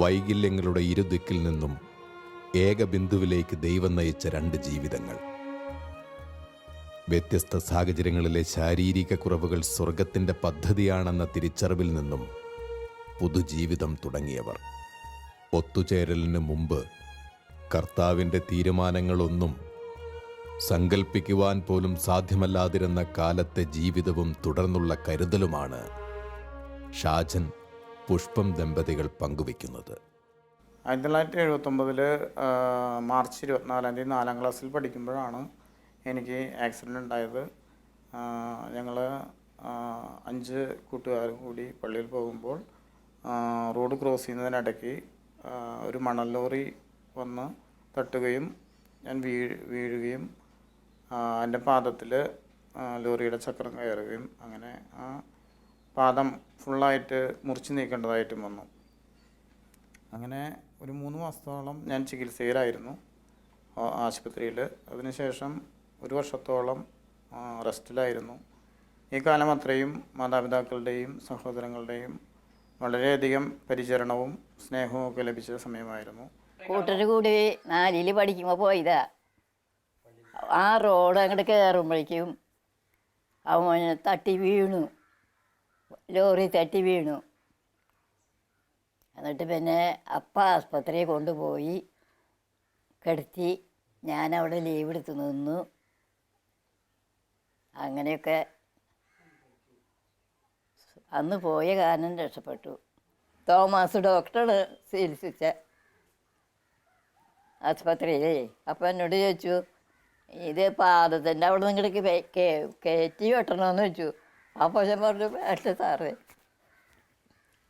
വൈകല്യങ്ങളുടെ ഇരുദിക്കിൽ നിന്നും ഏകബിന്ദുവിലേക്ക് ദൈവം നയിച്ച രണ്ട് ജീവിതങ്ങൾ. വ്യത്യസ്ത സാഹചര്യങ്ങളിലെ ശാരീരിക കുറവുകൾ സ്വർഗത്തിന്റെ പദ്ധതിയാണെന്ന തിരിച്ചറിവിൽ നിന്നും പുതുജീവിതം തുടങ്ങിയവർ. ഒത്തുചേരലിന് മുമ്പ് കർത്താവിന്റെ തീരുമാനങ്ങളൊന്നും സങ്കൽപ്പിക്കുവാൻ പോലും സാധ്യമല്ലാതിരുന്ന കാലത്തെ ജീവിതവും തുടർന്നുള്ള കരുതലുമാണ് ഷാജൻ പുഷ്പം ദമ്പതികൾ പങ്കുവയ്ക്കുന്നത്. ആയിരത്തി തൊള്ളായിരത്തി എഴുപത്തൊമ്പതിൽ മാർച്ച് ഇരുപത്തിനാലാം തീയതി നാലാം ക്ലാസ്സിൽ പഠിക്കുമ്പോഴാണ് എനിക്ക് ആക്സിഡന്റ് ഉണ്ടായത്. ഞങ്ങൾ അഞ്ച് കൂട്ടുകാരും കൂടി പള്ളിയിൽ പോകുമ്പോൾ റോഡ് ക്രോസ് ചെയ്യുന്നതിനിടയ്ക്ക് ഒരു മണൽ ലോറി വന്ന് തട്ടുകയും ഞാൻ വീ വീഴുകയും എന്റെ പാദത്തിൽ ലോറിയുടെ ചക്രം കയറുകയും അങ്ങനെ ആ പാദം ഫുള്ളായിട്ട് മുറിച്ച് നീക്കേണ്ടതായിട്ടും വന്നു. അങ്ങനെ ഒരു മൂന്ന് മാസത്തോളം ഞാൻ ചികിത്സയിലായിരുന്നു ആശുപത്രിയിൽ അതിനുശേഷം ഒരു വർഷത്തോളം റെസ്റ്റിലായിരുന്നു. ഈ കാലം അത്രയും മാതാപിതാക്കളുടെയും സഹോദരങ്ങളുടെയും വളരെയധികം പരിചരണവും സ്നേഹവും ഒക്കെ ലഭിച്ച സമയമായിരുന്നു. കൂട്ടർ കൂടി നാലിൽ പഠിക്കുമ്പോൾ പോയതാ. ആ റോഡ് അങ്ങോട്ട് കയറുമ്പോഴേക്കും അവൻ തട്ടി വീണു. ലോറി തട്ടി വീണു. എന്നിട്ട് പിന്നെ അപ്പ ആസ്പത്രിയിൽ കൊണ്ടുപോയി കിടത്തി. ഞാനവിടെ ലീവ് എടുത്ത് നിന്നു. അങ്ങനെയൊക്കെ അന്ന് പോയ കാരണം രക്ഷപ്പെട്ടു. തോമസ് ഡോക്ടറാണ് ചികിത്സിച്ച ആസ്പത്രിയിലേ. അപ്പം എന്നോട് ചോദിച്ചു ഇത് പാദത്തിന്റെ അവിടെ നിന്ന് കയറ്റി വെട്ടണമെന്ന് ചോദിച്ചു. അപ്പോൾ ഞാൻ പറഞ്ഞു വേണ്ട സാറേ.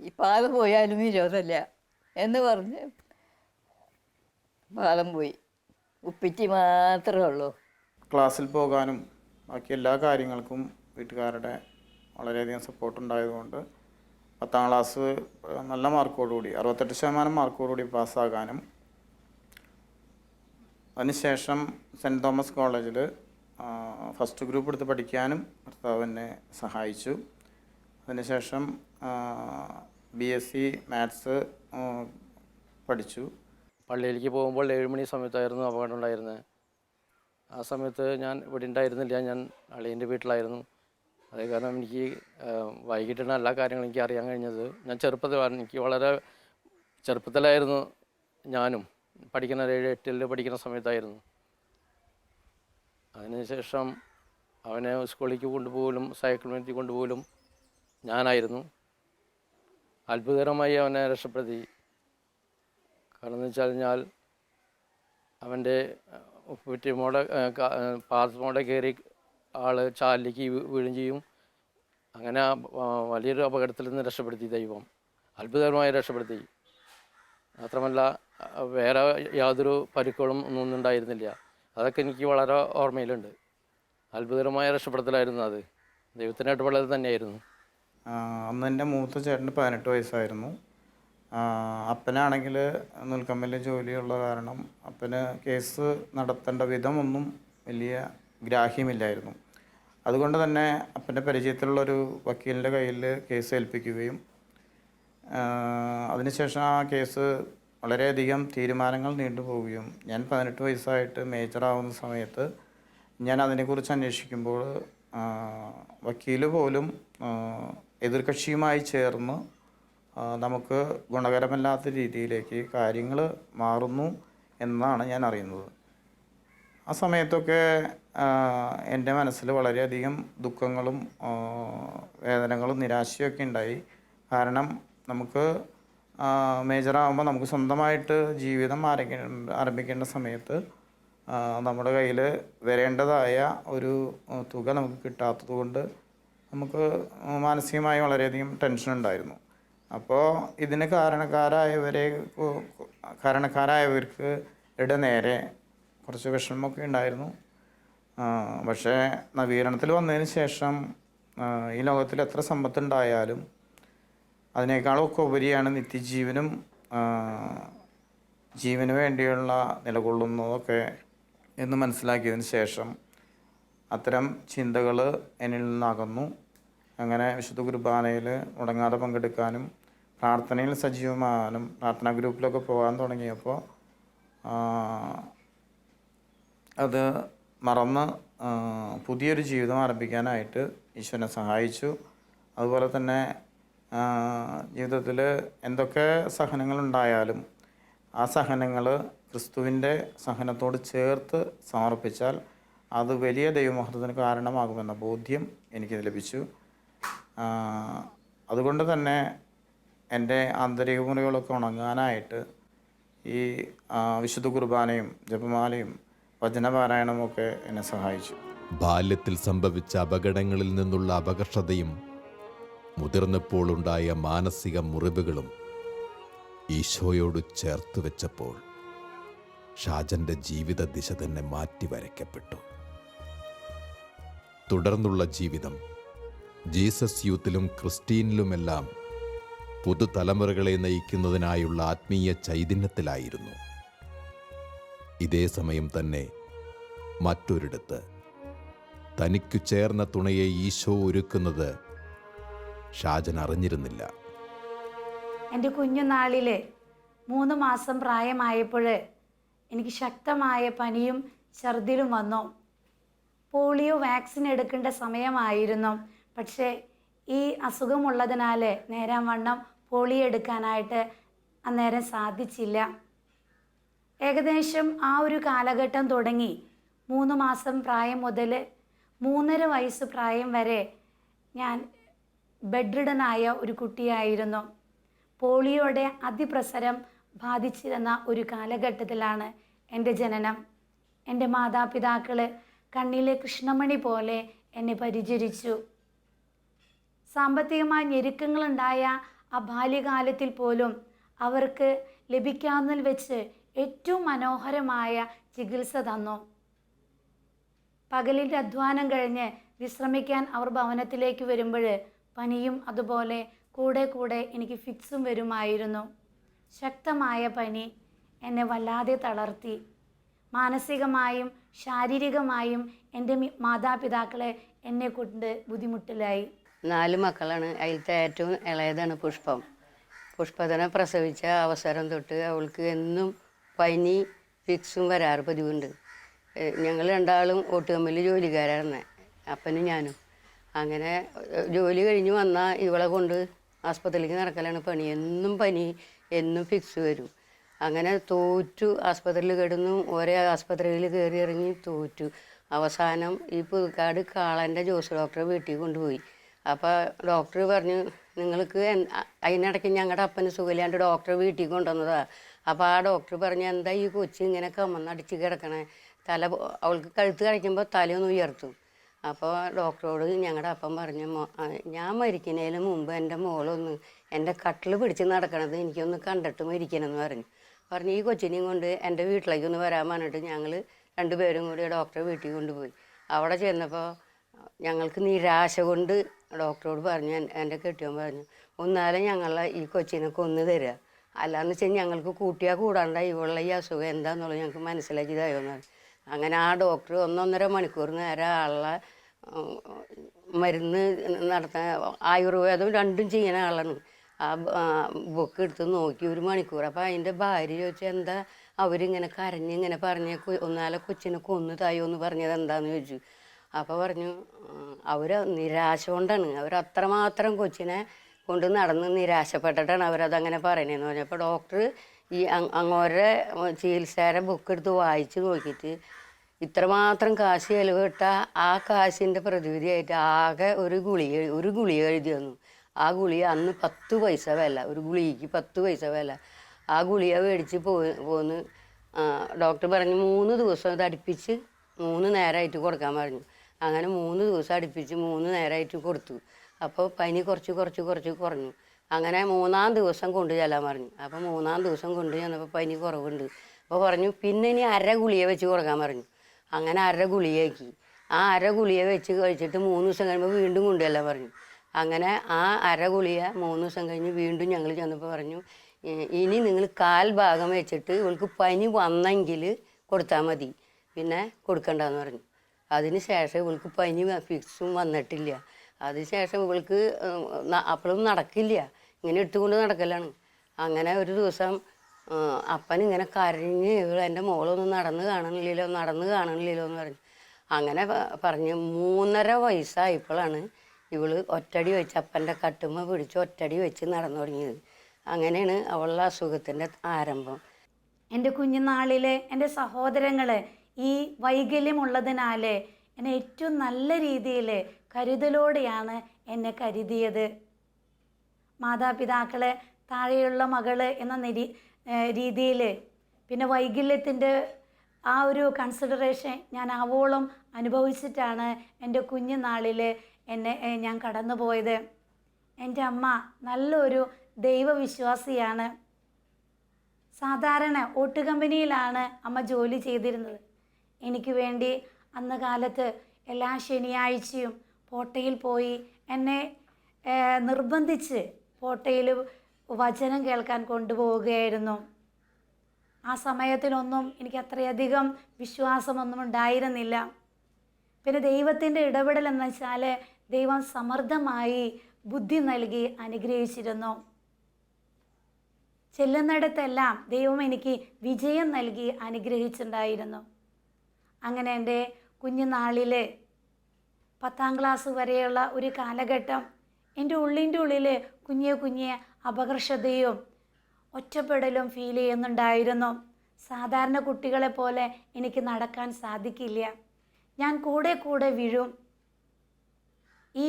ഈ പാദം പോയാലും വിരോധമല്ല എന്ന് പറഞ്ഞ് പാലം പോയി. ഉപ്പിറ്റി മാത്രമേ ഉള്ളൂ. ക്ലാസ്സിൽ പോകാനും ബാക്കി എല്ലാ കാര്യങ്ങൾക്കും വീട്ടുകാരുടെ വളരെയധികം സപ്പോർട്ട് ഉണ്ടായതുകൊണ്ട് പത്താം ക്ലാസ് നല്ല മാർക്കോടുകൂടി അറുപത്തെട്ട് ശതമാനം മാർക്കോടുകൂടി പാസ്സാകാനും അതിനുശേഷം സെന്റ് തോമസ് കോളേജിൽ ഫസ്റ്റ് ഗ്രൂപ്പ് എടുത്ത് പഠിക്കാനും ഭർത്താവ് എന്നെ സഹായിച്ചു. അതിനുശേഷം ബി എസ് സി മാത്സ് പഠിച്ചു. പള്ളിയിലേക്ക് പോകുമ്പോൾ ഏഴ് മണി സമയത്തായിരുന്നു അപകടം ഉണ്ടായിരുന്നത്. ആ സമയത്ത് ഞാൻ ഇവിടെ ഉണ്ടായിരുന്നില്ല. ഞാൻ അളിയന്റെ വീട്ടിലായിരുന്നു. അതേ കാരണം എനിക്ക് വൈകിട്ടാണ് എല്ലാ കാര്യങ്ങളും എനിക്ക് അറിയാൻ കഴിഞ്ഞത്. ഞാൻ ചെറുപ്പത്തിലാണ് എനിക്ക് വളരെ ചെറുപ്പത്തിലായിരുന്നു ഞാനും പഠിക്കുന്ന ഏഴ് എട്ടിൽ പഠിക്കുന്ന സമയത്തായിരുന്നു. അതിനുശേഷം അവനെ സ്കൂളിലേക്ക് കൊണ്ടുപോകലും സൈക്കിൾ കൊണ്ടുപോലും കൊണ്ടുപോകലും ഞാനായിരുന്നു. അത്ഭുതകരമായി അവനെ രക്ഷപ്പെടുത്തി. കാരണം എന്ന് വെച്ച് കഴിഞ്ഞാൽ അവന്റെ ഉപ്പുറ്റിമോടെ പാത്രമോടെ കയറി ആൾ ചാലിലേക്ക് വീഴും ചെയ്യും. അങ്ങനെ വലിയൊരു അപകടത്തിൽ നിന്ന് രക്ഷപ്പെടുത്തി ദൈവം. അത്ഭുതകരമായി രക്ഷപ്പെടുത്തി. മാത്രമല്ല വേറെ യാതൊരു പരുക്കുകളും ഒന്നും ഉണ്ടായിരുന്നില്ല. അതൊക്കെ എനിക്ക് വളരെ ഓർമ്മയിലുണ്ട്. അത്ഭുതകരമായ രക്ഷപ്പെടുത്തലായിരുന്നു അത്. ദൈവത്തിനായിട്ട് വളരെ തന്നെയായിരുന്നു അന്ന് എന്റെ മൂത്ത ചേട്ടന് പതിനെട്ട് വയസ്സായിരുന്നു. അപ്പനാണെങ്കിൽ നൂൽക്കമ്മിൽ ജോലിയുള്ള കാരണം അപ്പന് കേസ് നടത്തേണ്ട വിധമൊന്നും വലിയ ഗ്രാഹ്യമില്ലായിരുന്നു. അതുകൊണ്ട് തന്നെ അപ്പന്റെ പരിചയത്തിലുള്ളൊരു വക്കീലിന്റെ കയ്യിൽ കേസ് ഏൽപ്പിക്കുകയും അതിനുശേഷം ആ കേസ് വളരെയധികം തീരുമാനങ്ങൾ നീണ്ടുപോവുകയും ഞാൻ പതിനെട്ട് വയസ്സായിട്ട് മേജറാവുന്ന സമയത്ത് ഞാൻ അതിനെക്കുറിച്ച് അന്വേഷിക്കുമ്പോൾ വക്കീൽ പോലും എതിർകക്ഷിയുമായി ചേർന്ന് നമുക്ക് ഗുണകരമല്ലാത്ത രീതിയിലേക്ക് കാര്യങ്ങൾ മാറുന്നു എന്നാണ് ഞാൻ അറിയുന്നത്. ആ സമയത്തൊക്കെ എന്റെ മനസ്സിൽ വളരെയധികം ദുഃഖങ്ങളും വേദനകളും നിരാശയൊക്കെ ഉണ്ടായി. കാരണം നമുക്ക് മേജറാകുമ്പോൾ നമുക്ക് സ്വന്തമായിട്ട് ജീവിതം ആരംഭിക്കേണ്ട ആരംഭിക്കേണ്ട സമയത്ത് നമ്മുടെ കയ്യിൽ വരേണ്ടതായ ഒരു തുക നമുക്ക് കിട്ടാത്തത് കൊണ്ട് നമുക്ക് മാനസികമായി വളരെയധികം ടെൻഷൻ ഉണ്ടായിരുന്നു. അപ്പോൾ ഇതിന് കാരണക്കാരായവരെ കാരണക്കാരായവർക്ക് ഇട നേരെ കുറച്ച് വിഷമമൊക്കെ ഉണ്ടായിരുന്നു. പക്ഷേ നവീകരണത്തിൽ വന്നതിന് ശേഷം ഈ ലോകത്തിൽ എത്ര സമ്പത്തുണ്ടായാലും അതിനേക്കാളൊക്കെ ഉപരിയാണ് നിത്യജീവനും ജീവന് വേണ്ടിയുള്ള നിലകൊള്ളുന്നതൊക്കെ എന്ന് മനസ്സിലാക്കിയതിന് ശേഷം അത്തരം ചിന്തകൾ എന്നിൽ നിന്നകന്നു. അങ്ങനെ വിശുദ്ധ കുർബാനയിൽ മുടങ്ങാതെ പങ്കെടുക്കാനും പ്രാർത്ഥനയിൽ സജീവമാകാനും പ്രാർത്ഥനാ ഗ്രൂപ്പിലൊക്കെ പോകാൻ തുടങ്ങിയപ്പോൾ അത് മറന്ന് പുതിയൊരു ജീവിതം ആരംഭിക്കാനായിട്ട് ഈശ്വരനെ സഹായിച്ചു. അതുപോലെ തന്നെ ജീവിതത്തിൽ എന്തൊക്കെ സഹനങ്ങളുണ്ടായാലും ആ സഹനങ്ങൾ ക്രിസ്തുവിന്റെ സഹനത്തോട് ചേർത്ത് സമർപ്പിച്ചാൽ അത് വലിയ ദൈവമഹത്വത്തിന് കാരണമാകുമെന്ന ബോധ്യം എനിക്ക് ലഭിച്ചു. അതുകൊണ്ട് തന്നെ എന്റെ ആന്തരിക മുറികളൊക്കെ ഉണങ്ങാനായിട്ട് ഈ വിശുദ്ധ കുർബാനയും ജപമാലയും വചനപാരായണവും ഒക്കെ എന്നെ സഹായിച്ചു. ബാല്യത്തിൽ സംഭവിച്ച അപകടങ്ങളിൽ നിന്നുള്ള അപകർഷതയും മുതിർന്നപ്പോൾ ഉണ്ടായ മാനസിക മുറിവുകളും ഈശോയോട് ചേർത്ത് വെച്ചപ്പോൾ ഷാജന്റെ ജീവിത ദിശ തന്നെ മാറ്റി വരയ്ക്കപ്പെട്ടു. തുടർന്നുള്ള ജീവിതം ജീസസ് യൂത്തിലും ക്രിസ്റ്റീനിലുമെല്ലാം പുതുതലമുറകളെ നയിക്കുന്നതിനായുള്ള ആത്മീയ ചൈതന്യത്തിലായിരുന്നു. ഇതേ സമയം തന്നെ മറ്റൊരിടത്ത് തനിക്കു ചേർന്ന തുണയെ ഈശോ ഒരുക്കുന്നത് ഷാജൻ അറിഞ്ഞിരുന്നില്ല. എന്റെ കുഞ്ഞുനാളിൽ മൂന്ന് മാസം പ്രായമായപ്പോൾ എനിക്ക് ശക്തമായ പനിയും ഛർദിലും വന്നു. പോളിയോ വാക്സിൻ എടുക്കേണ്ട സമയമായിരുന്നു. പക്ഷേ ഈ അസുഖമുള്ളതിനാൽ നേരം വണ്ണം പോളിയോ എടുക്കാനായിട്ട് അന്നേരം സാധിച്ചില്ല. ഏകദേശം ആ ഒരു കാലഘട്ടം തുടങ്ങി മൂന്ന് മാസം പ്രായം മുതൽ മൂന്നര വയസ്സ് പ്രായം വരെ ഞാൻ ബെഡ്രിഡനായ ഒരു കുട്ടിയായിരുന്നു. പോളിയോയുടെ അതിപ്രസരം ബാധിച്ചിരുന്ന ഒരു കാലഘട്ടത്തിലാണ് എന്റെ ജനനം. എന്റെ മാതാപിതാക്കൾ കണ്ണിലെ കൃഷ്ണമണി പോലെ എന്നെ പരിചരിച്ചു. സാമ്പത്തികമായ ഞെരുക്കങ്ങളുണ്ടായ ആ ബാല്യകാലത്തിൽ പോലും അവർക്ക് ലഭിക്കാവുന്നതിൽ വെച്ച് ഏറ്റവും മനോഹരമായ ചികിത്സ തന്നു. പകലിന്റെ അധ്വാനം കഴിഞ്ഞ് വിശ്രമിക്കാൻ അവർ ഭവനത്തിലേക്ക് വരുമ്പോൾ പനിയും അതുപോലെ കൂടെ കൂടെ എനിക്ക് ഫിക്സും വരുമായിരുന്നു. ശക്തമായ പനി എന്നെ വല്ലാതെ തളർത്തി. മാനസികമായും ശാരീരികമായും എന്റെ മാതാപിതാക്കളെ എന്നെ കൊണ്ട് ബുദ്ധിമുട്ടിലായി. നാല് മക്കളാണ്. അതിലത്തെ ഏറ്റവും ഇളയതാണ് പുഷ്പം. പുഷ്പതനെ പ്രസവിച്ച അവസരം തൊട്ട് അവൾക്ക് എന്നും പനി ഫിക്സും വരാറ് പതിവുണ്ട്. ഞങ്ങൾ രണ്ടാളും ഓട്ടുകമ്മിൽ ജോലിക്കാരാണ് അപ്പനും ഞാനും. അങ്ങനെ ജോലി കഴിഞ്ഞ് വന്നാൽ ഇവളെ കൊണ്ട് ആസ്പത്രിയിലേക്ക് നടക്കലാണ് പണി. എന്നും പനി എന്നും ഫിക്സ് വരും. അങ്ങനെ തോറ്റു ആസ്പത്രിയിൽ കിടന്നു ഒരേ ആസ്പത്രിയിൽ കയറി ഇറങ്ങി തോറ്റു. അവസാനം ഈ പുതുക്കാട് കാളന്റെ ജോസ് ഡോക്ടറെ വീട്ടിൽ കൊണ്ടുപോയി. അപ്പോൾ ഡോക്ടർ പറഞ്ഞു നിങ്ങൾക്ക് അതിനിടയ്ക്ക് ഞങ്ങളുടെ അപ്പന് സുഖമില്ലാണ്ട് ഡോക്ടറെ വീട്ടിൽ കൊണ്ടുവന്നതാണ് അപ്പോൾ ആ ഡോക്ടർ പറഞ്ഞു എന്താ ഈ കൊച്ചി ഇങ്ങനെ കമ്മന്നടിച്ച് കിടക്കണേ? തല അവൾക്ക് കഴുത്ത് കഴിക്കുമ്പോൾ തലയൊന്ന് ഉയർത്തും. അപ്പോൾ ഡോക്ടറോട് ഞങ്ങളുടെ അപ്പം പറഞ്ഞു ഞാൻ മരിക്കുന്നതിന് മുമ്പ് എന്റെ മോളൊന്ന് എന്റെ കട്ടിൽ പിടിച്ച് നടക്കണത് എനിക്കൊന്ന് കണ്ടിട്ട് മരിക്കണമെന്ന് പറഞ്ഞു. പറഞ്ഞു ഈ കൊച്ചിനെയും കൊണ്ട് എന്റെ വീട്ടിലേക്ക് ഒന്ന് വരാൻ പറഞ്ഞിട്ട് ഞങ്ങൾ രണ്ടുപേരും കൂടി ഡോക്ടറെ വീട്ടിൽ കൊണ്ടുപോയി. അവിടെ ചെന്നപ്പോൾ ഞങ്ങൾക്ക് നിരാശ കൊണ്ട് ഡോക്ടറോട് പറഞ്ഞു എൻ- എന്റെ കെട്ടിയോൻ പറഞ്ഞു ഒന്നാലും ഞങ്ങളെ ഈ കൊച്ചിനെ കൊന്നു തരിക അല്ലാന്ന് വെച്ചാൽ ഞങ്ങൾക്ക് കൂട്ടിയാൽ കൂടാണ്ടായി ഇവളുടെ ഈ അസുഖം എന്താണെന്നുള്ളത് ഞങ്ങൾക്ക് മനസ്സിലാക്കി തരുമെന്ന് പറഞ്ഞു. അങ്ങനെ ആ ഡോക്ടർ ഒന്നൊന്നര മണിക്കൂർ നേരം ആളെ മരുന്ന് നടത്താൻ ആയുർവേദം രണ്ടും ചെയ്യുന്ന ആളാണ്. ആ ബുക്ക് എടുത്ത് നോക്കി ഒരു മണിക്കൂർ. അപ്പോൾ അതിന്റെ ഭാര്യ ചോദിച്ചു എന്താ അവരിങ്ങനെ കരഞ്ഞ് ഇങ്ങനെ പറഞ്ഞ് ഒന്നാലെ കൊച്ചിനെ കൊന്നു തായോ എന്ന് പറഞ്ഞത് എന്താന്ന് ചോദിച്ചു. അപ്പോൾ പറഞ്ഞു അവർ നിരാശ കൊണ്ടാണ്. അവർ അത്രമാത്രം കൊച്ചിനെ കൊണ്ട് നടന്ന് നിരാശപ്പെട്ടിട്ടാണ് അവരതങ്ങനെ പറയണതെന്ന് പറഞ്ഞപ്പോൾ ഡോക്ടർ ഈ അങ്ങോരെ ചികിത്സയുടെ ബുക്ക് എടുത്ത് വായിച്ച് നോക്കിയിട്ട് ഇത്രമാത്രം കാശ് ചെലവിട്ട ആ കാശിന്റെ പ്രതിവിധിയായിട്ട് ആകെ ഒരു ഗുളി ഒരു ഗുളി എഴുതി തന്നു. ആ ഗുളി അന്ന് പത്ത് പൈസ വില ഒരു ഗുളിക്ക് പത്ത് പൈസ വില. ആ ഗുളിക മേടിച്ച് പോയി പോന്ന് ഡോക്ടർ പറഞ്ഞു മൂന്ന് ദിവസം ഇത് അടുപ്പിച്ച് മൂന്ന് നേരമായിട്ട് കൊടുക്കാൻ പറഞ്ഞു. അങ്ങനെ മൂന്ന് ദിവസം അടുപ്പിച്ച് മൂന്ന് നേരമായിട്ട് കൊടുത്തു. അപ്പോൾ പനി കുറച്ച് കുറച്ച് കുറച്ച് കുറഞ്ഞു. അങ്ങനെ മൂന്നാം ദിവസം കൊണ്ട് ചെല്ലാൻ പറഞ്ഞു. അപ്പോൾ മൂന്നാം ദിവസം കൊണ്ട് ചെന്നപ്പോൾ പനി കുറവുണ്ട്. അപ്പോൾ പറഞ്ഞു പിന്നെ ഇനി അര ഗുളിക വെച്ച് കൊടുക്കാൻ പറഞ്ഞു. അങ്ങനെ അര ഗുളിയാക്കി ആ അര ഗുളിയ വെച്ച് കഴിച്ചിട്ട് മൂന്ന് ദിവസം കഴിയുമ്പോൾ വീണ്ടും കൊണ്ടുചെല്ലാൻ പറഞ്ഞു. അങ്ങനെ ആ അര ഗുളിയ മൂന്ന് ദിവസം കഴിഞ്ഞ് വീണ്ടും ഞങ്ങൾ ചെന്നപ്പോൾ പറഞ്ഞു ഇനി നിങ്ങൾ കാൽ ഭാഗം വെച്ചിട്ട് ഇവൾക്ക് പനി വന്നെങ്കിൽ കൊടുത്താൽ മതി. പിന്നെ കൊടുക്കണ്ടെന്ന് പറഞ്ഞു. അതിന് ശേഷം ഇവൾക്ക് പനി ഫിക്സും വന്നിട്ടില്ല. അതിന് ശേഷം ഇവൾക്ക് അപ്പോഴും നടക്കില്ല. ഇങ്ങനെ ഇട്ടുകൊണ്ട് നടക്കലാണ്. അങ്ങനെ ഒരു ദിവസം അപ്പൻ ഇങ്ങനെ കരഞ്ഞ് എന്റെ മോളൊന്നും നടന്ന് കാണണില്ലല്ലോ നടന്ന് കാണണില്ലല്ലോ എന്ന് പറഞ്ഞു. അങ്ങനെ പറഞ്ഞ് മൂന്നര വയസ്സായപ്പോഴാണ് ഇവൾ ഒറ്റടി വെച്ച് അപ്പന്റെ കട്ടുമ്മ പിടിച്ച് ഒറ്റടി വെച്ച് നടന്നു തുടങ്ങിയത്. അങ്ങനെയാണ് അവളുടെ അസുഖത്തിന്റെ ആരംഭം. എന്റെ കുഞ്ഞുനാളിലെ എന്റെ സഹോദരങ്ങളെ ഈ വൈകല്യമുള്ളതിനാൽ എന്നെ ഏറ്റവും നല്ല രീതിയിൽ കരുതലോടെയാണ് എന്നെ കരുതിയത്. മാതാപിതാക്കളെ താഴെയുള്ള മകൾ എന്ന നിരി രീതിയിൽ പിന്നെ വൈകല്യത്തിന്റെ ആ ഒരു കൺസിഡറേഷൻ ഞാൻ ആവോളം അനുഭവിച്ചിട്ടാണ് എന്റെ കുഞ്ഞുനാളിൽ എന്നെ ഞാൻ കടന്നു പോയത് എന്റെ അമ്മ നല്ലൊരു ദൈവവിശ്വാസിയാണ്. സാധാരണ ഓട്ട് കമ്പനിയിലാണ് അമ്മ ജോലി ചെയ്തിരുന്നത്. എനിക്ക് വേണ്ടി അന്ന് കാലത്ത് എല്ലാ ശനിയാഴ്ചയും പോട്ടയിൽ പോയി എന്നെ നിർബന്ധിച്ച് പോട്ടയിൽ വചനം കേൾക്കാൻ കൊണ്ടുപോവുകയായിരുന്നു. ആ സമയത്തിനൊന്നും എനിക്ക് അത്രയധികം വിശ്വാസമൊന്നും ഉണ്ടായിരുന്നില്ല. പിന്നെ ദൈവത്തിന്റെ ഇടപെടൽ എന്ന് വെച്ചാൽ ദൈവം സമർത്ഥമായി ബുദ്ധി നൽകി അനുഗ്രഹിച്ചിരുന്നു. ചെല്ലുന്നിടത്തെല്ലാം ദൈവം എനിക്ക് വിജയം നൽകി അനുഗ്രഹിച്ചിട്ടുണ്ടായിരുന്നു. അങ്ങനെ എന്റെ കുഞ്ഞുനാളിൽ പത്താം ക്ലാസ് വരെയുള്ള ഒരു കാലഘട്ടം എന്റെ ഉള്ളിന്റെ ഉള്ളിൽ കുഞ്ഞെ കുഞ്ഞെ അപകർഷതയും ഒറ്റപ്പെടലും ഫീൽ ചെയ്യുന്നുണ്ടായിരുന്നു. സാധാരണ കുട്ടികളെ പോലെ എനിക്ക് നടക്കാൻ സാധിക്കില്ല. ഞാൻ കൂടെ കൂടെ വീഴും. ഈ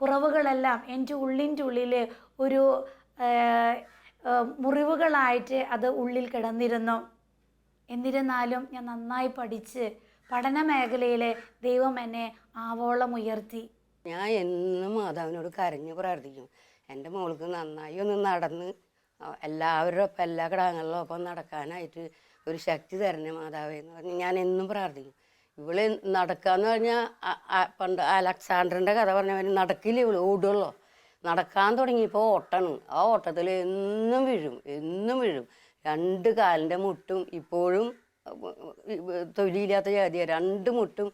കുറവുകളെല്ലാം എന്റെ ഉള്ളിന്റെ ഉള്ളിൽ ഒരു മുറിവുകളായിട്ട് അത് ഉള്ളിൽ കിടന്നിരുന്നു. എന്നിരുന്നാലും ഞാൻ നന്നായി പഠിച്ച് പഠന മേഖലയിൽ ദൈവം എന്നെ ആവോളം ഉയർത്തി ഞാൻ എന്നും മാതാവിനോട് കരഞ്ഞു പ്രാർത്ഥിക്കും. എന്റെ മോൾക്ക് നന്നായി ഒന്ന് നടന്ന് എല്ലാവരുടെ ഒപ്പം എല്ലാ കിടാങ്ങളിലും ഒപ്പം നടക്കാനായിട്ട് ഒരു ശക്തി തരണേ മാതാവേ എന്ന് പറഞ്ഞ് ഞാൻ എന്നും പ്രാർത്ഥിക്കും. ഇവൾ നടക്കാന്ന് പറഞ്ഞാൽ പണ്ട് അലക്സാണ്ടറിന്റെ കഥ പറഞ്ഞവന് നടക്കില്ല ഇവൾ ഓടുള്ളൂ. നടക്കാൻ തുടങ്ങിയപ്പോൾ ഓട്ടണം. ആ ഓട്ടത്തിൽ എന്നും വീഴും എന്നും വീഴും. രണ്ട് കാലിന്റെ മുട്ടും ഇപ്പോഴും തൊലിയില്ലാത്ത ജാതിയാണ് രണ്ട് മുട്ടും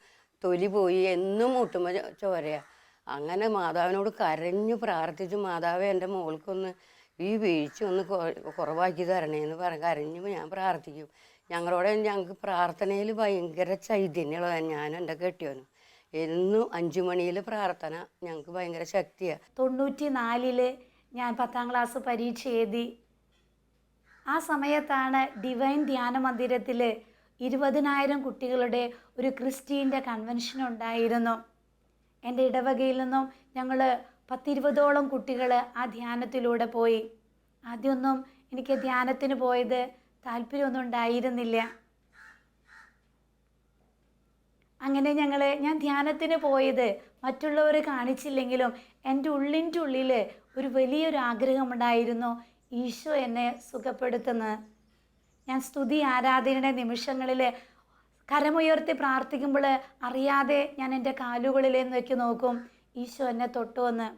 തൊലി പോയി എന്നും മുട്ടുമ്പോൾ ചോരയാ അങ്ങനെ മാതാവിനോട് കരഞ്ഞു പ്രാർത്ഥിച്ചു മാതാവേ എന്റെ മോൾക്കൊന്ന് ഈ വീഴ്ച ഒന്ന് കുറവാക്കി തരണേ എന്ന് പറഞ്ഞ് കരഞ്ഞു ഞാൻ പ്രാർത്ഥിക്കും. ഞങ്ങളോടെ ഞങ്ങൾക്ക് പ്രാർത്ഥനയിൽ ഭയങ്കര ചൈതന്യമുള്ളതാണ് ഞാനും എന്റെ കെട്ടിയവനും എന്നും അഞ്ചു മണിയിൽ പ്രാർത്ഥന ഞങ്ങൾക്ക് ഭയങ്കര ശക്തിയാണ് തൊണ്ണൂറ്റി നാലിൽ ഞാൻ പത്താം ക്ലാസ് പരീക്ഷ എഴുതി. ആ സമയത്താണ് ഡിവൈൻ ധ്യാന മന്ദിരത്തിൽ ഇരുപതിനായിരം കുട്ടികളുടെ ഒരു ക്രിസ്റ്റീന്റെ കൺവെൻഷൻ ഉണ്ടായിരുന്നു. എന്റെ ഇടവകയിൽ നിന്നും ഞങ്ങൾ പത്തിരുപതോളം കുട്ടികൾ ആ ധ്യാനത്തിലൂടെ പോയി. ആദ്യമൊന്നും എനിക്ക് ധ്യാനത്തിന് പോയത് താല്പര്യമൊന്നും ഉണ്ടായിരുന്നില്ല. അങ്ങനെ ഞങ്ങൾ ഞാൻ ധ്യാനത്തിന് പോയത് മറ്റുള്ളവർ കാണിച്ചില്ലെങ്കിലും എന്റെ ഉള്ളിന്റെ ഉള്ളിൽ ഒരു വലിയൊരു ആഗ്രഹമുണ്ടായിരുന്നു ഈശോ എന്നെ സുഖപ്പെടുത്തുന്നത് ഞാൻ സ്തുതി ആരാധനയുടെ നിമിഷങ്ങളിൽ കരമുയർത്തി പ്രാർത്ഥിക്കുമ്പോൾ അറിയാതെ ഞാൻ എന്റെ കാലുകളിലേക്ക് നോക്കും ഈശോ എന്നെ തൊട്ടു തൊട്ടുവന്ന്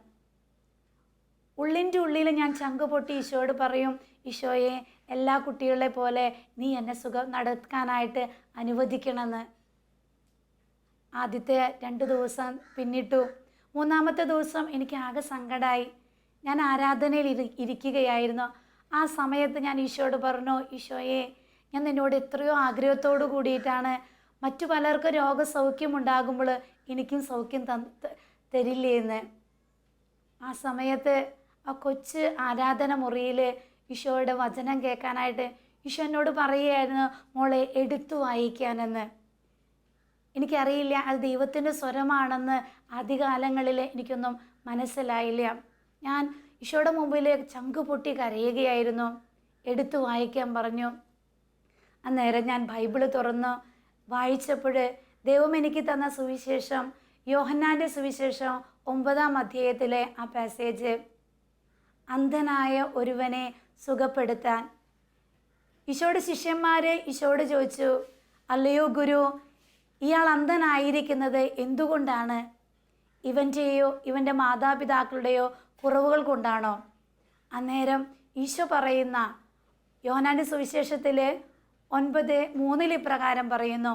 ഉള്ളിന്റെ ഉള്ളിൽ ഞാൻ ചങ്ക് പൊട്ടി ഈശോയോട് പറയും ഈശോയെ എല്ലാ കുട്ടികളെ പോലെ നീ എന്നെ സുഖം നടക്കാനായിട്ട് അനുവദിക്കണമെന്ന്. ആദ്യത്തെ രണ്ട് ദിവസം പിന്നിട്ടു. മൂന്നാമത്തെ ദിവസം എനിക്ക് ആകെ സങ്കടമായി ഞാൻ ആരാധനയിൽ ഇരി ഇരിക്കുകയായിരുന്നു. ആ സമയത്ത് ഞാൻ ഈശോയോട് പറഞ്ഞു ഈശോയെ ഞാൻ നിന്നോട് എത്രയോ ആഗ്രഹത്തോടു കൂടിയിട്ടാണ് മറ്റു പലർക്കും രോഗസൗഖ്യം ഉണ്ടാകുമ്പോൾ എനിക്കും സൗഖ്യം തരില്ലേ എന്ന്. ആ സമയത്ത് ആ കൊച്ച് ആരാധന മുറിയിൽ ഈശോയുടെ വചനം കേൾക്കാനായിട്ട് ഈശോ എന്നോട് പറയുകയായിരുന്നു മോളെ എടുത്തു വായിക്കാനെന്ന്. എനിക്കറിയില്ല അത് ദൈവത്തിന്റെ സ്വരമാണെന്ന് ആദ്യകാലങ്ങളിൽ എനിക്കൊന്നും മനസ്സിലായില്ല. ഞാൻ ഈശോയുടെ മുമ്പിൽ ചങ്ക് പൊട്ടി കരയുകയായിരുന്നു. എടുത്തു വായിക്കാൻ പറഞ്ഞു. അന്നേരം ഞാൻ ബൈബിൾ തുറന്ന് വായിച്ചപ്പോൾ ദൈവം എനിക്ക് തന്ന സുവിശേഷം യോഹന്നാന്റെ സുവിശേഷം ഒമ്പതാം അധ്യായത്തിലെ ആ പാസേജ് അന്ധനായ ഒരുവനെ സുഖപ്പെടുത്താൻ. ഈശോയുടെ ശിഷ്യന്മാരെ ഈശോയോട് ചോദിച്ചു അല്ലയോ ഗുരു ഇയാൾ അന്ധനായിരിക്കുന്നത് എന്തുകൊണ്ടാണ്? ഇവന്റെയോ ഇവന്റെ മാതാപിതാക്കളുടെയോ കുറവുകൾ കൊണ്ടാണോ? അന്നേരം ഈശോ പറയുന്ന യോഹനാന്റെ സുവിശേഷത്തിൽ ഒൻപത് മൂന്നിൽ ഇപ്രകാരം പറയുന്നു.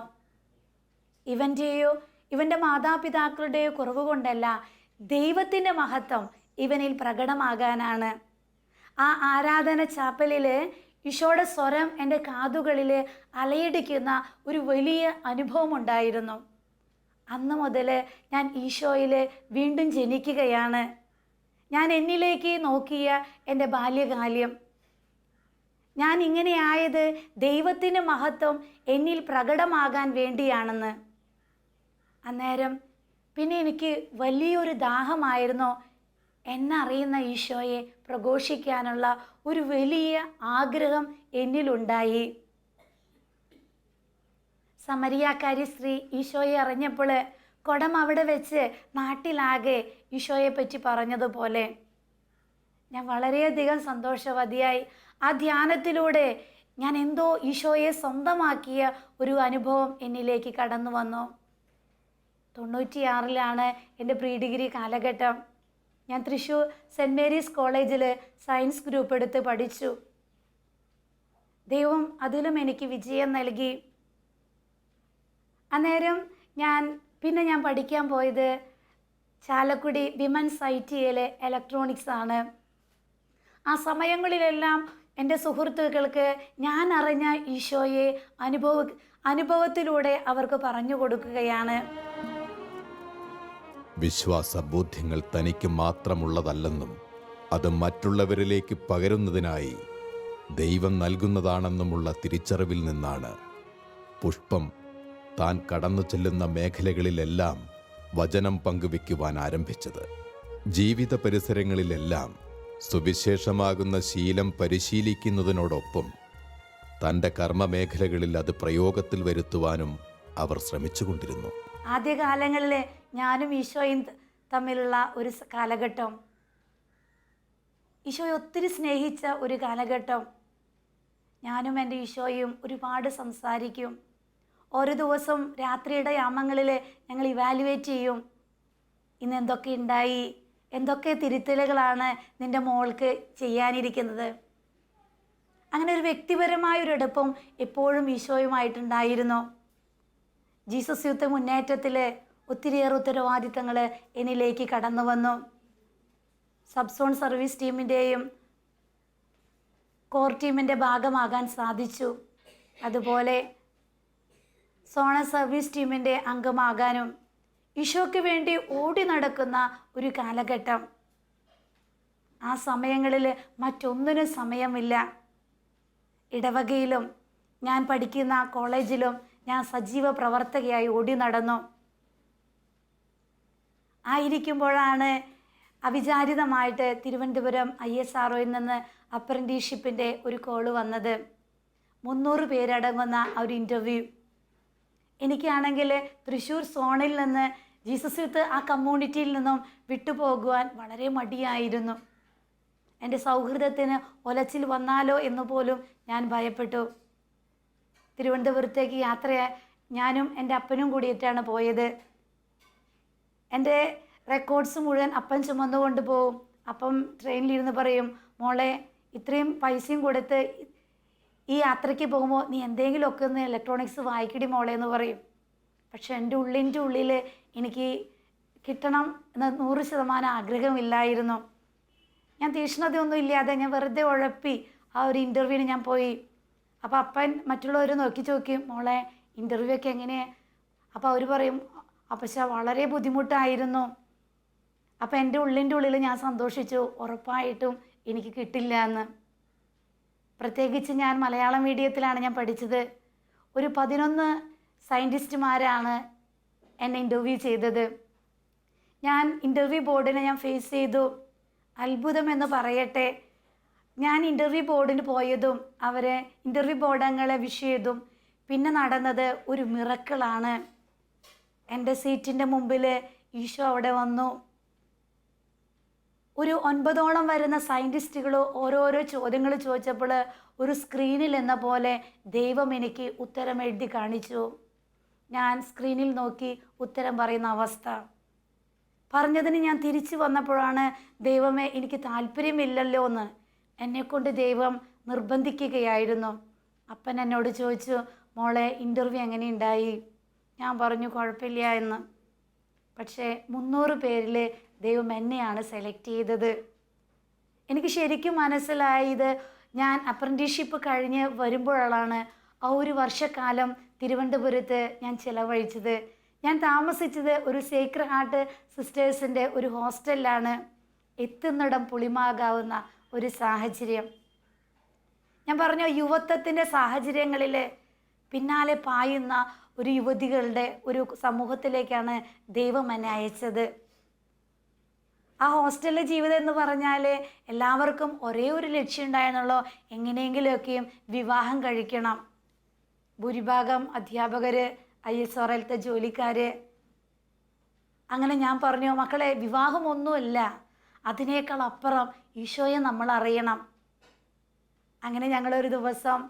ഇവന്റെയോ ഇവന്റെ മാതാപിതാക്കളുടെയോ കുറവ് കൊണ്ടല്ല ദൈവത്തിന്റെ മഹത്വം ഇവനിൽ പ്രകടമാകാനാണ്. ആ ആരാധന ചാപ്പലിൽ ഈശോയുടെ സ്വരം എന്റെ കാതുകളിൽ അലയിടിക്കുന്ന ഒരു വലിയ അനുഭവം ഉണ്ടായിരുന്നു അന്ന് മുതൽ ഞാൻ ഈശോയിൽ വീണ്ടും ജനിക്കുകയാണ്. ഞാൻ എന്നിലേക്ക് നോക്കിയ എന്റെ ബാല്യകാലം. ഞാൻ ഇങ്ങനെയായത് ദൈവത്തിന്റെ മഹത്വം എന്നിൽ പ്രകടമാകാൻ വേണ്ടിയാണെന്ന്. അന്നേരം പിന്നെ എനിക്ക് വലിയൊരു ദാഹമായിരുന്നു? എന്നറിയുന്ന ഈശോയെ പ്രഘോഷിക്കാനുള്ള ഒരു വലിയ ആഗ്രഹം എന്നിലുണ്ടായി. സമരിയാക്കാരി സ്ത്രീ ഈശോയെ അറിഞ്ഞപ്പോൾ കുടം അവിടെ വെച്ച് നാട്ടിലാകെ ഈശോയെ പറ്റി പറഞ്ഞതുപോലെ. ഞാൻ വളരെയധികം സന്തോഷവതിയായി. ആ ധ്യാനത്തിലൂടെ ഞാൻ എന്തോ ഈശോയെ സ്വന്തമാക്കിയ ഒരു അനുഭവം എന്നിലേക്ക് കടന്നു വന്നു. തൊണ്ണൂറ്റിയാറിലാണ് എന്റെ പ്രീ ഡിഗ്രി കാലഘട്ടം. ഞാൻ തൃശ്ശൂർ സെന്റ് മേരീസ് കോളേജിൽ സയൻസ് ഗ്രൂപ്പ് എടുത്ത് പഠിച്ചു. ദൈവം അതിലും എനിക്ക് വിജയം നൽകി. അന്നേരം ഞാൻ പിന്നെ ഞാൻ പഠിക്കാൻ പോയത് Chalakudy women's I T electronics ആണ്. ആ സമയങ്ങളിലെല്ലാം എന്റെ സുഹൃത്തുക്കൾക്ക് ഞാൻ അറിഞ്ഞ ഈശോയെ അനുഭവ അനുഭവത്തിലൂടെ അവർക്ക് പറഞ്ഞു കൊടുക്കുകയാണ്. വിശ്വാസ ബോധ്യങ്ങൾ തനിക്ക് മാത്രമുള്ളതല്ലെന്നും അത് മറ്റുള്ളവരിലേക്ക് പകരുന്നതിനായി ദൈവം നൽകുന്നതാണെന്നുമുള്ള തിരിച്ചറിവിൽ നിന്നാണ്. പുഷ്പം താൻ കടന്നു ചെല്ലുന്ന മേഖലകളിലെല്ലാം വചനം പങ്കുവെക്കുവാൻ ആരംഭിച്ചത്. ജീവിത പരിസരങ്ങളിലെല്ലാം സുവിശേഷമാകുന്ന ശീലം പരിശീലിക്കുന്നതിനോടൊപ്പം തന്റെ കർമ്മമേഖലകളിൽ അത് പ്രയോഗത്തിൽ വരുത്തുവാനും അവർ ശ്രമിച്ചുകൊണ്ടിരുന്നു. ആദ്യകാലങ്ങളിൽ ഞാനും ഈശോയും തമ്മിലുള്ള ഒരു കാലഘട്ടം. ഈശോയെ ഒത്തിരി സ്നേഹിച്ച ഒരു കാലഘട്ടം. ഞാനും എന്റെ ഈശോയും ഒരുപാട് സംസാരിക്കും. ഓരോ ദിവസം രാത്രിയുടെ യാമങ്ങളിൽ ഞങ്ങൾ ഇവാലുവേറ്റ് ചെയ്യും. ഇന്ന് എന്തൊക്കെ ഉണ്ടായി? എന്തൊക്കെ തിരുത്തലുകളാണ് നിന്റെ മോൾക്ക് ചെയ്യാനിരിക്കുന്നത്? അങ്ങനെ ഒരു വ്യക്തിപരമായ ഒരു അടുപ്പം എപ്പോഴും ഈശോയുമായിട്ടുണ്ടായിരുന്നു. ജീസസ് യുദ്ധ മുന്നേറ്റത്തിൽ ഒത്തിരിയേറെ ഉത്തരവാദിത്തങ്ങൾ എന്നിലേക്ക് കടന്നു വന്നു. സബ്സോൺ സർവീസ് ടീമിന്റെയും കോർ ടീമിന്റെ ഭാഗമാകാൻ സാധിച്ചു. അതുപോലെ സോണ സർവീസ് ടീമിന്റെ അംഗമാകാനും ഈശോയ്ക്ക് വേണ്ടി ഓടി നടക്കുന്ന ഒരു കാലഘട്ടം. ആ സമയങ്ങളിൽ മറ്റൊന്നിനും സമയമില്ല. ഇടവകയിലും ഞാൻ പഠിക്കുന്ന കോളേജിലും ഞാൻ സജീവ പ്രവർത്തകയായി ഓടി നടന്നു. ആയിരിക്കുമ്പോഴാണ് അവിചാരിതമായിട്ട് തിരുവനന്തപുരം ഐ എസ് ആർ നിന്ന് അപ്രന്റീഷിപ്പിന്റെ ഒരു കോൾ വന്നത്. മുന്നൂറ് പേരടങ്ങുന്ന ഒരു ഇന്റർവ്യൂ എനിക്കാണെങ്കിൽ തൃശ്ശൂർ സോണിൽ നിന്ന് ജീസസ് വിത്ത് ആ കമ്മ്യൂണിറ്റിയിൽ നിന്നും വിട്ടുപോകുവാൻ വളരെ മടിയായിരുന്നു. എന്റെ സൗഹൃദത്തിന് ഒലച്ചിൽ വന്നാലോ എന്ന് പോലും ഞാൻ ഭയപ്പെട്ടു. തിരുവനന്തപുരത്തേക്ക് യാത്ര ഞാനും എന്റെ അപ്പനും കൂടിയിട്ടാണ് പോയത്. എന്റെ റെക്കോർഡ്സ് മുഴുവൻ അപ്പൻ ചുമന്നുകൊണ്ട് പോവും. അപ്പം ട്രെയിനിലിരുന്ന് പറയും മോളെ ഇത്രയും പൈസയും കൊടുത്ത് ഈ യാത്രയ്ക്ക് പോകുമ്പോൾ നീ എന്തെങ്കിലുമൊക്കെ ഒന്ന് ഇലക്ട്രോണിക്സ് വായിക്കടി മോളെ എന്ന് പറയും. പക്ഷെ എന്റെ ഉള്ളിന്റെ ഉള്ളിൽ എനിക്ക് കിട്ടണം എന്ന നൂറ് ശതമാനം ആഗ്രഹമില്ലായിരുന്നു. ഞാൻ തീക്ഷ്ണതയൊന്നും ഇല്ലാതെ ഞാൻ വെറുതെ ഉഴപ്പി ആ ഒരു ഇന്റർവ്യൂവിന് ഞാൻ പോയി. അപ്പോൾ അപ്പൻ മറ്റുള്ളവർ നോക്കി ചോദിക്കും മോളെ ഇന്റർവ്യൂ ഒക്കെ എങ്ങനെ അപ്പോൾ അവർ പറയും അപ്പശ വളരെ ബുദ്ധിമുട്ടായിരുന്നു. അപ്പോൾ എന്റെ ഉള്ളിന്റെ ഉള്ളിൽ ഞാൻ സന്തോഷിച്ചു. ഉറപ്പായിട്ടും എനിക്ക് കിട്ടില്ല എന്ന്. പ്രത്യേകിച്ച് ഞാൻ മലയാളം മീഡിയത്തിലാണ് ഞാൻ പഠിച്ചത്. ഒരു പതിനൊന്ന് സയന്റിസ്റ്റുമാരാണ് എന്നെ ഇന്റർവ്യൂ ചെയ്തത്. ഞാൻ ഇന്റർവ്യൂ ബോർഡിനെ ഞാൻ ഫേസ് ചെയ്തു. അത്ഭുതം എന്ന് പറയട്ടെ. ഞാൻ ഇന്റർവ്യൂ ബോർഡിന് പോയതും അവരെ ഇന്റർവ്യൂ ബോർഡങ്ങളെ വിഷ് ചെയ്തും പിന്നെ നടന്നത് ഒരു മിറക്കിളാണ് എന്റെ സീറ്റിന്റെ മുമ്പിൽ ഈശോ അവിടെ വന്നു. ഒരു ഒൻപതോളം വരുന്ന സയന്റിസ്റ്റുകൾ ഓരോരോ ചോദ്യങ്ങൾ ചോദിച്ചപ്പോൾ ഒരു സ്ക്രീനിൽ എന്ന പോലെ ദൈവം എനിക്ക് ഉത്തരം എഴുതി കാണിച്ചു. ഞാൻ സ്ക്രീനിൽ നോക്കി ഉത്തരം പറയുന്ന അവസ്ഥ. പറഞ്ഞതിന് ഞാൻ തിരിച്ചു വന്നപ്പോഴാണ് ദൈവമേ എനിക്ക് താല്പര്യമില്ലല്ലോ എന്ന് എന്നെക്കൊണ്ട് ദൈവം നിർബന്ധിക്കുകയായിരുന്നു. അപ്പൻ എന്നോട് ചോദിച്ചു മോളെ ഇന്റർവ്യൂ എങ്ങനെയുണ്ടായി? ഞാൻ പറഞ്ഞു കുഴപ്പമില്ല എന്ന്. പക്ഷേ മുന്നൂറ് പേരിൽ ദൈവം എന്നെയാണ് സെലക്ട് ചെയ്തത്. എനിക്ക് ശരിക്കും മനസ്സിലായത് ഞാൻ അപ്രന്റീഷിപ്പ് കഴിഞ്ഞ് വരുമ്പോഴാണ് ആ ഒരു വർഷക്കാലം തിരുവനന്തപുരത്ത് ഞാൻ ചിലവഴിച്ചത്. ഞാൻ താമസിച്ചത് ഒരു സേക്രഡ് ഹാർട്ട് സിസ്റ്റേഴ്സിന്റെ ഒരു ഹോസ്റ്റലിലാണ് എത്തുന്നിടം പുളിമാകാവുന്ന ഒരു സാഹചര്യം. ഞാൻ പറഞ്ഞു യുവത്വത്തിന്റെ സാഹചര്യങ്ങളിൽ പിന്നാലെ പായുന്ന ഒരു യുവതികളുടെ ഒരു സമൂഹത്തിലേക്കാണ് ദൈവം എന്നെ അയച്ചത്. ആ ഹോസ്റ്റലിലെ ജീവിതം എന്ന് പറഞ്ഞാൽ എല്ലാവർക്കും ഒരേ ഒരു ലക്ഷ്യം ഉണ്ടായെന്നുള്ളോ എങ്ങനെയെങ്കിലുമൊക്കെയും വിവാഹം കഴിക്കണം. ഭൂരിഭാഗം അധ്യാപകർ ഐ എസ് ആർ എൽത്തെ ജോലിക്കാർ അങ്ങനെ ഞാൻ പറഞ്ഞു മക്കളെ വിവാഹമൊന്നുമല്ല. അതിനേക്കാൾ അപ്പുറം ഈശോയെ നമ്മൾ അറിയണം. അങ്ങനെ ഞങ്ങളൊരു ദിവസം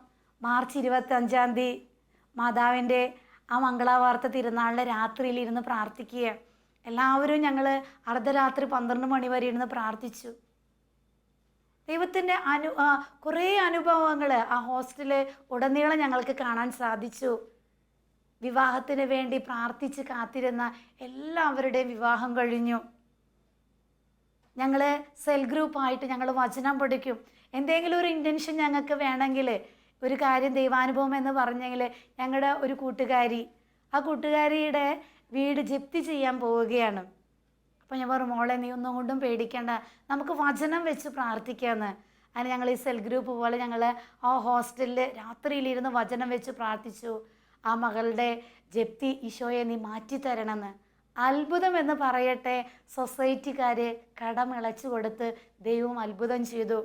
മാർച്ച് ഇരുപത്തഞ്ചാം തീയതി മാതാവിന്റെ ആ മംഗളവാർത്ത തിരുനാളിന്റെ രാത്രിയിൽ ഇരുന്ന് പ്രാർത്ഥിക്കുക എല്ലാവരും ഞങ്ങൾ അർദ്ധരാത്രി പന്ത്രണ്ട് മണി വരെ ഇരുന്ന് പ്രാർത്ഥിച്ചു. ദൈവത്തിന്റെ അനു കുറേ അനുഭവങ്ങൾ ആ ഹോസ്റ്റലിൽ ഉടനീളം ഞങ്ങൾക്ക് കാണാൻ സാധിച്ചു. വിവാഹത്തിന് വേണ്ടി പ്രാർത്ഥിച്ച് കാത്തിരുന്ന എല്ലാവരുടെയും വിവാഹം കഴിഞ്ഞു. ഞങ്ങൾ സെൽ ഗ്രൂപ്പായിട്ട് ഞങ്ങൾ വചനം പഠിക്കും. എന്തെങ്കിലും ഒരു ഇന്റൻഷൻ ഞങ്ങൾക്ക് വേണമെങ്കിൽ ഒരു കാര്യം ദൈവാനുഭവം എന്ന് പറഞ്ഞെങ്കിൽ ഞങ്ങളുടെ ഒരു കൂട്ടുകാരി ആ കൂട്ടുകാരിയുടെ വീട് ജപ്തി ചെയ്യാൻ പോവുകയാണ്. അപ്പോൾ ഞാൻ പറഞ്ഞു മോളെ നീ ഒന്നും കൊണ്ടും പേടിക്കേണ്ട. നമുക്ക് വചനം വെച്ച് പ്രാർത്ഥിക്കാമെന്ന് അങ്ങനെ ഞങ്ങൾ ഈ സെൽ ഗ്രൂപ്പ് പോലെ ഞങ്ങൾ ആ ഹോസ്റ്റലിൽ രാത്രിയിലിരുന്ന് വചനം വെച്ച് പ്രാർത്ഥിച്ചു. ആ മകളുടെ ജപ്തി ഈശോയെ നീ മാറ്റിത്തരണമെന്ന് അത്ഭുതം എന്ന് പറയട്ടെ സൊസൈറ്റിക്കാർ കടമിളച്ചു കൊടുത്ത് ദൈവം അത്ഭുതം ചെയ്തു.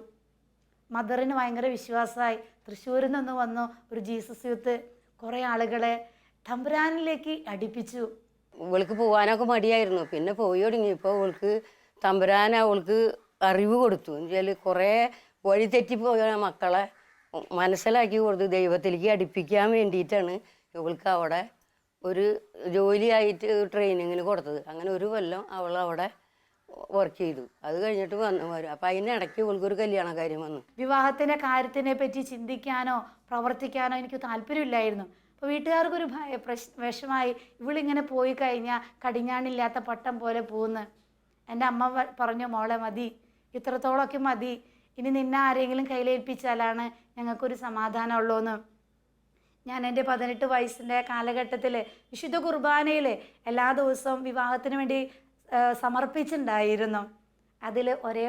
മദറിന് ഭയങ്കര വിശ്വാസമായി. തൃശ്ശൂരിൽ നിന്ന് വന്നു ഒരു ജീസസ് യൂത്ത് കുറേ ആളുകളെ തമ്പുരാനിലേക്ക് അടുപ്പിച്ചു. ഇവൾക്ക് പോകാനൊക്കെ മടിയായിരുന്നു. പിന്നെ പോയി തുടങ്ങിയപ്പോൾ ഇവൾക്ക് തമ്പുരാൻ അവൾക്ക് അറിവ് കൊടുത്തു. എന്നുവെച്ചാൽ കുറേ വഴി തെറ്റിപ്പോയ. മക്കളെ മനസ്സിലാക്കി കൊടുത്ത് ദൈവത്തിലേക്ക് അടുപ്പിക്കാൻ വേണ്ടിയിട്ടാണ് ഇവൾക്ക് അവിടെ ഒരു ജോലിയായിട്ട് ട്രെയിനിങ്ങിന് കൊടുത്തത്. അങ്ങനെ ഒരു കൊല്ലം അവൾ അവിടെ വർക്ക് ചെയ്തു. അത് കഴിഞ്ഞിട്ട് വന്നു വരും. അപ്പം അതിനിടയ്ക്ക് ഇവൾക്കൊരു കല്യാണ കാര്യം വന്നു. വിവാഹത്തിന്റെ കാര്യത്തിനെ പറ്റി ചിന്തിക്കാനോ പ്രവർത്തിക്കാനോ എനിക്ക് താല്പര്യമില്ലായിരുന്നു. അപ്പോൾ വീട്ടുകാർക്കൊരു ഭയ പ്രശ് വിഷമായി. ഇവളിങ്ങനെ പോയി കഴിഞ്ഞാൽ കടിഞ്ഞാണില്ലാത്ത പട്ടം പോലെ പോകുന്നു എന്റെ അമ്മ പറഞ്ഞു മോളെ മതി. ഇത്രത്തോളമൊക്കെ മതി. ഇനി നിന്നെ ആരെങ്കിലും കയ്യിലേൽപ്പിച്ചാലാണ് ഞങ്ങൾക്കൊരു സമാധാനം ഉള്ളൂന്ന് ഞാൻ എന്റെ പതിനെട്ട് വയസ്സിന്റെ കാലഘട്ടത്തിൽ വിശുദ്ധ കുർബാനയിൽ എല്ലാ ദിവസവും വിവാഹത്തിന് വേണ്ടി സമർപ്പിച്ചിട്ടുണ്ടായിരുന്നു അതിൽ ഒരേ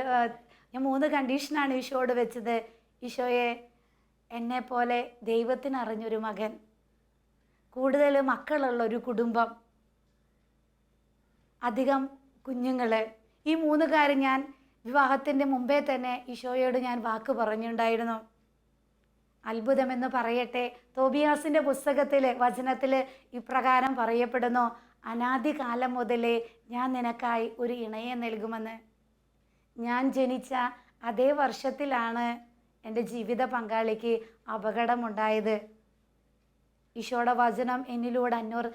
ഞാൻ മൂന്ന് കണ്ടീഷനാണ് ഈശോയോട് വെച്ചത്. ഈശോയെ എന്നെ പോലെ ദൈവത്തിനറിഞ്ഞൊരു മകൻ. കൂടുതൽ മക്കളുള്ള ഒരു കുടുംബം. അധികം കുഞ്ഞുങ്ങൾ ഈ മൂന്ന് കാര്യം ഞാൻ വിവാഹത്തിന്റെ മുമ്പേ തന്നെ ഈശോയോട് ഞാൻ വാക്ക് പറഞ്ഞിട്ടുണ്ടായിരുന്നു അത്ഭുതമെന്ന് പറയട്ടെ തോബിയാസിന്റെ പുസ്തകത്തിൽ വചനത്തിൽ ഇപ്രകാരം പറയപ്പെടുന്നു അനാദികാലം മുതലേ ഞാൻ നിനക്കായി ഒരു ഇണയെ നൽകുമെന്ന്. ഞാൻ ജനിച്ച അതേ വർഷത്തിലാണ് എന്റെ ജീവിത പങ്കാളിക്ക് അപകടമുണ്ടായത്. ഈശോയുടെ വചനം എന്നിലൂടെ അന്വർ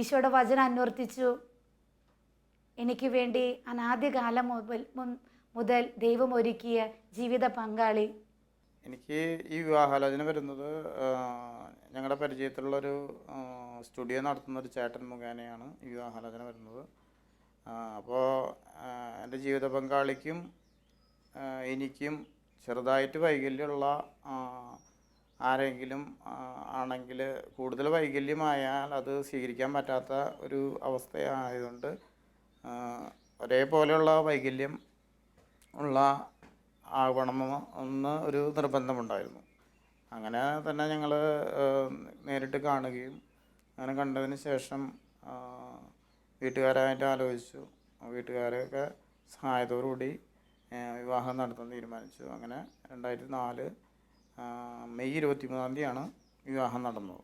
ഈശോയുടെ വചനം അന്വർത്തിച്ചു. എനിക്ക് വേണ്ടി അനാദ്യകാലം മുതൽ മുതൽ ദൈവം ഒരുക്കിയ ജീവിത പങ്കാളി. എനിക്ക് ഈ വിവാഹാലോചന വരുന്നത് ഞങ്ങളുടെ പരിചയത്തിലുള്ളൊരു സ്റ്റുഡിയോ നടത്തുന്ന ഒരു ചേട്ടൻ മുഖേനയാണ് ഈ വിവാഹാലോചന വരുന്നത്. അപ്പോൾ എന്റെ ജീവിത പങ്കാളിക്കും എനിക്കും ചെറുതായിട്ട് വൈകല്യമുള്ള ആരെങ്കിലും ആണെങ്കിൽ കൂടുതൽ വൈകല്യമായാൽ അത് സ്വീകരിക്കാൻ പറ്റാത്ത ഒരു അവസ്ഥയായതുകൊണ്ട് ഒരേപോലെയുള്ള വൈകല്യം ഉള്ള ആവണമെന്ന് ഒരു നിർബന്ധമുണ്ടായിരുന്നു. അങ്ങനെ തന്നെ ഞങ്ങൾ നേരിട്ട് കാണുകയും അങ്ങനെ കണ്ടതിന് ശേഷം വീട്ടുകാരായിട്ട് ആലോചിച്ചു. വീട്ടുകാരെയൊക്കെ സഹായത്തോടുകൂടി വിവാഹം നടത്താൻ തീരുമാനിച്ചു. അങ്ങനെ രണ്ടായിരത്തി നാല് മെയ് ഇരുപത്തി മൂന്നാം തീയതിയാണ് വിവാഹം നടന്നത്.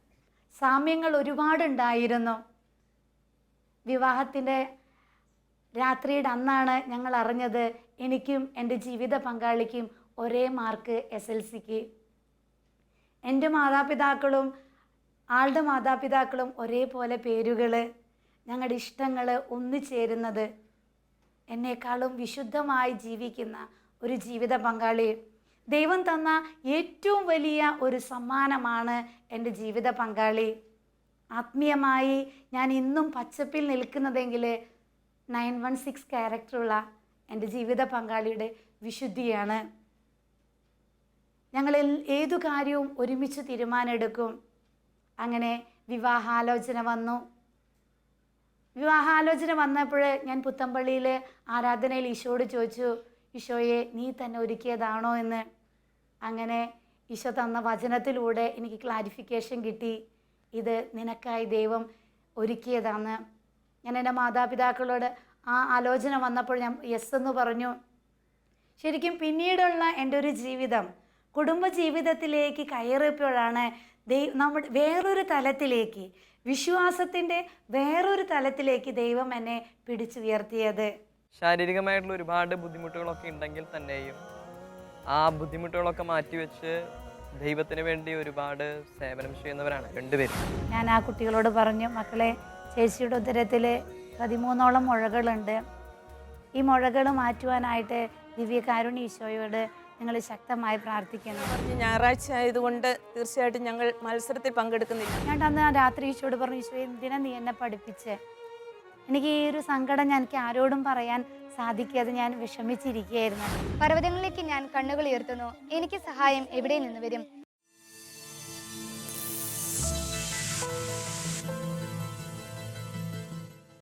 സാമ്യങ്ങൾ ഒരുപാടുണ്ടായിരുന്നു. വിവാഹത്തിന്റെ രാത്രിയുടെ അന്നാണ് ഞങ്ങൾ അറിഞ്ഞത് എനിക്കും എന്റെ ജീവിത പങ്കാളിക്കും ഒരേ മാർക്ക് എസ് എൽ സിക്ക്. എന്റെ മാതാപിതാക്കളും ആളുടെ മാതാപിതാക്കളും ഒരേപോലെ പേരുകൾ ഞങ്ങളുടെ ഇഷ്ടങ്ങൾ ഒന്നുചേരുന്നത് എന്നെക്കാളും വിശുദ്ധമായി ജീവിക്കുന്ന ഒരു ജീവിത പങ്കാളി ദൈവം തന്ന ഏറ്റവും വലിയ ഒരു സമ്മാനമാണ് എന്റെ ജീവിത പങ്കാളി. ആത്മീയമായി ഞാൻ ഇന്നും പച്ചപ്പിൽ നിൽക്കുന്നതെങ്കിൽ നയൻ വൺ സിക്സ് ക്യാരക്ടറുള്ള എന്റെ ജീവിത പങ്കാളിയുടെ വിശുദ്ധിയാണ്. ഞങ്ങൾ ഏതു കാര്യവും ഒരുമിച്ച് തീരുമാനമെടുക്കും. അങ്ങനെ വിവാഹാലോചന വന്നു. വിവാഹാലോചന വന്നപ്പോൾ ഞാൻ പുത്തമ്പള്ളിയിൽ ആരാധനയിൽ ഈശോട് ചോദിച്ചു ഈശോയെ നീ തന്നെ ഒരുക്കിയതാണോ? എന്ന്. അങ്ങനെ ഈശോ തന്ന വചനത്തിലൂടെ എനിക്ക് ക്ലാരിഫിക്കേഷൻ കിട്ടി. ഇത് നിനക്കായി ദൈവം ഒരുക്കിയതാണ്. ഞാൻ എന്റെ മാതാപിതാക്കളോട് ആ ആലോചന വന്നപ്പോൾ ഞാൻ യെസ് എന്ന് പറഞ്ഞു. ശരിക്കും പിന്നീടുള്ള എന്റെ ഒരു ജീവിതം കുടുംബ ജീവിതത്തിലേക്ക് കയറിയപ്പോഴാണ് ദൈവം നമ്മുടെ വേറൊരു തലത്തിലേക്ക് വിശ്വാസത്തിന്റെ വേറൊരു തലത്തിലേക്ക് ദൈവം എന്നെ പിടിച്ചുയർത്തിയത്. ശാരീരികമായിട്ടുള്ള ഒരുപാട് ബുദ്ധിമുട്ടുകളൊക്കെ ഉണ്ടെങ്കിൽ തന്നെയും ആ ബുദ്ധിമുട്ടുകളൊക്കെ മാറ്റിവെച്ച് ദൈവത്തിന് വേണ്ടി ഒരുപാട് സേവനം ചെയ്യുന്നവരാണ് രണ്ടുപേരും. ഞാൻ ആ കുട്ടികളോട് പറഞ്ഞു മക്കളെ ചേച്ചിയുടെ ഉദരത്തിൽ പതിമൂന്നോളം മുഴകളുണ്ട്. ഈ മുഴകൾ മാറ്റുവാനായിട്ട് ദിവ്യകാരുണ്യ ഈശോയോട് നിങ്ങൾ ശക്തമായി പ്രാർത്ഥിക്കുന്നു പറഞ്ഞു ഞായറാഴ്ച ആയതുകൊണ്ട് തീർച്ചയായിട്ടും ഞങ്ങൾ മത്സരത്തിൽ പങ്കെടുക്കുന്നില്ല. ഞാൻ അന്ന് ആ രാത്രി ഈശോയോട് പറഞ്ഞു ഈശോ എന്തിനാ നീ എന്നെ പഠിപ്പിച്ച്? എനിക്ക് ഈ ഒരു സങ്കടം ഞാൻ എനിക്ക് ആരോടും പറയാൻ സാധിക്കാതെ ഞാൻ വിഷമിച്ചിരിക്കുകയായിരുന്നു. പർവതങ്ങളിലേക്ക് ഞാൻ കണ്ണുകൾ ഉയർത്തുന്നു. എനിക്ക് സഹായം എവിടെ നിന്ന് വരും?